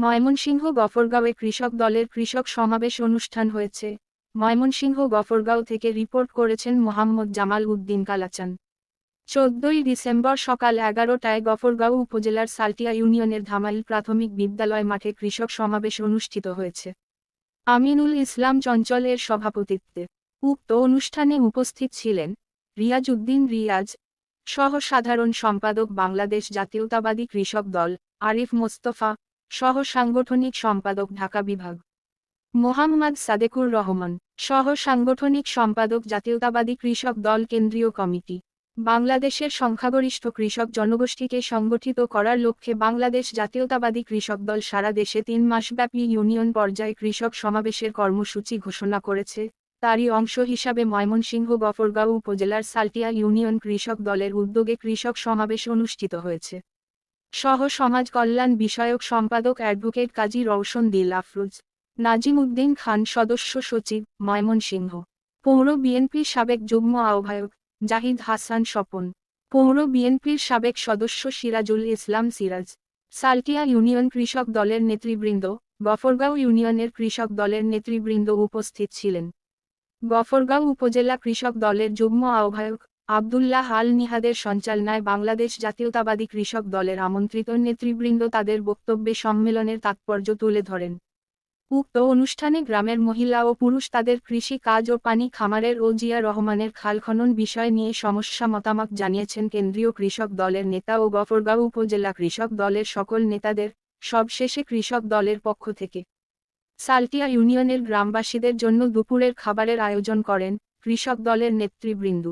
ময়মনসিংহ গফরগাঁওয়ে কৃষক দলের কৃষক সমাবেশ অনুষ্ঠান হয়েছে। ময়মনসিংহ গফরগাঁও থেকে রিপোর্ট করেছেন মোহাম্মদ জামাল উদ্দিন কালাচান চোদ্দই ডিসেম্বর সকাল এগারোটায় গফরগাঁও উপজেলার সালটিয়া ইউনিয়নের ধামাইল প্রাথমিক বিদ্যালয় মাঠে কৃষক সমাবেশ অনুষ্ঠিত হয়েছে। আমিনুল ইসলাম চঞ্চলের সভাপতিত্বে উক্ত অনুষ্ঠানে উপস্থিত ছিলেন রিয়াজ উদ্দিন রিয়াজ সহ সাধারণ সম্পাদক বাংলাদেশ জাতীয়তাবাদী কৃষক দল আরিফ মোস্তফা সহ সাংগঠনিক সম্পাদক ঢাকা বিভাগ। মোহাম্মদ সাদেকুর রহমান সহ সাংগঠনিক সম্পাদক জাতীয়তাবাদী কৃষক দল কেন্দ্রীয় কমিটি। বাংলাদেশের সংখ্যাগরিষ্ঠ কৃষক জনগোষ্ঠীকে সংগঠিত করার লক্ষ্যে বাংলাদেশ জাতীয়তাবাদী কৃষক দল সারা দেশে তিন মাসব্যাপী ইউনিয়ন পর্যায়ে কৃষক সমাবেশের কর্মসূচি ঘোষণা করেছে। তারই অংশ হিসাবে ময়মনসিংহ, গফরগাঁও উপজেলার সালটিয়া ইউনিয়ন কৃষক দলের উদ্যোগে কৃষক সমাবেশ অনুষ্ঠিত হয়েছে। সহ সমাজ কল্যাণ বিষয়ক সম্পাদক অ্যাডভোকেট কাজী রওশন দিল আফরোজ নাজিম উদ্দিন খান সদস্য সচিব ময়মনসিংহ, পৌর বিএনপির সাবেক যুগ্ম আহ্বায়ক জাহিদ হাসান স্বপন, পৌর বিএনপির সাবেক সদস্য সিরাজুল ইসলাম সিরাজ, সালটিয়া ইউনিয়ন কৃষক দলের নেতৃবৃন্দ, গফরগাঁও ইউনিয়নের কৃষক দলের নেতৃবৃন্দ উপস্থিত ছিলেন। গফরগাঁও উপজেলা কৃষক দলের যুগ্ম আহ্বায়ক আবদুল্লাহ আল নিহাদের সঞ্চালনায় বাংলাদেশ জাতীয়তাবাদী কৃষক দলের আমন্ত্রিত নেতৃবৃন্দ তাদের বক্তব্যে সম্মেলনের তাৎপর্য তুলে ধরেন। উক্ত অনুষ্ঠানে গ্রামের মহিলা ও পুরুষ তাদের কৃষি কাজ ও পানি খামারের ও জিয়া রহমানের খাল খনন বিষয় নিয়ে সমস্যা মতামত জানিয়েছেন কেন্দ্রীয় কৃষক দলের নেতা ও গফরগাঁও উপজেলা কৃষক দলের সকল নেতাদের, সবশেষে কৃষক দলের পক্ষ থেকে। সালটিয়া ইউনিয়নের গ্রামবাসীদের জন্য দুপুরের খাবারের আয়োজন করেন কৃষক দলের নেতৃবৃন্দ।